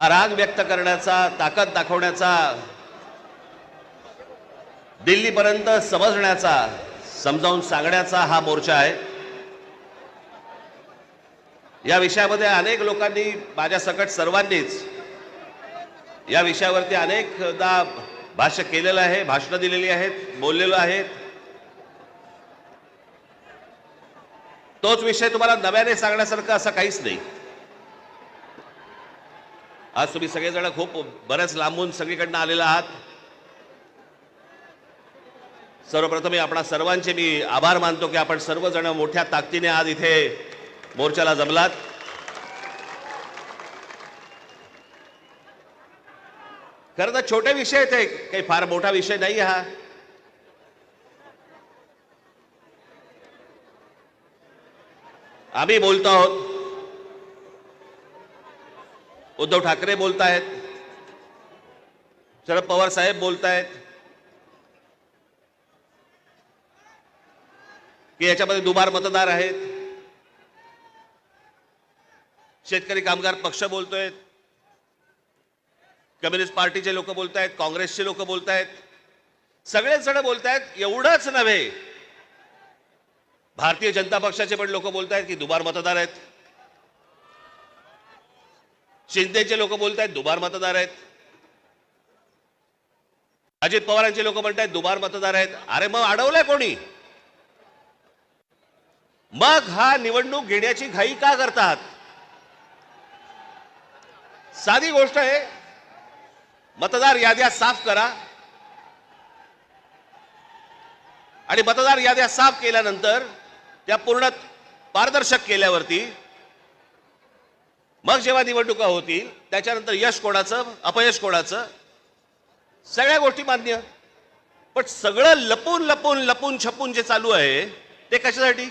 राग व्यक्त करण्याचा ताकद दाखवण्याचा दिल्लीपर्यंत समजण्याचा समजावून सांगण्याचा हा मोर्चा आहे. या विषयामध्ये अनेक लोकांनी माझ्या सकट सर्वांनीच या विषयावरती अनेकदा भाष्य केलेलं आहे भाषणं दिलेली आहेत बोललेलो आहेत. तोच विषय तुम्हाला नव्याने सांगण्यासारखं असं काहीच नाही. आज तुम्ही सगळेजण खूप बऱ्याच लांबून सगळीकडनं आलेला आहात. सर्वप्रथम आपणा सर्वांचे मी आभार मानतो की आपण सर्वजण मोठ्या ताकदीने आज इथे मोर्चाला जमलात. खरं तर छोटे विषय आहेत काही फार मोठा विषय नाही हा. आम्ही बोलतो आहोत उद्धव ठाकरे बोलतायत शरद पवार साहेब बोलतायत की याच्यामध्ये दुबार मतदार आहेत. शेतकरी कामगार पक्ष बोलतोय कम्युनिस्ट पार्टीचे लोक बोलतायत काँग्रेसचे लोक बोलतायत सगळेच जण बोलतायत एवढंच नव्हे. भारतीय जनता पक्षाचे पण लोक बोलतायत की दुबार मतदार आहेत. शिंदेचे लोक बोलतायत दुबार मतदार आहेत. अजित पवारांचे लोक म्हणतायत दुबार मतदार आहेत. अरे मग अडवलंय कोणी? मग हा निवडणूक घेण्याची घाई का करतात? साधी गोष्ट आहे मतदार याद्या साफ करा. आणि मतदार याद्या साफ केल्यानंतर त्या पूर्ण पारदर्शक केल्यावरती मग जेव्हा निवडणुका होतील त्याच्यानंतर यश कोणाचं अपयश कोणाचं? सगळ्या गोष्टी मान्य. पण सगळं लपून लपून लपून छपून जे चालू आहे ते कशासाठी?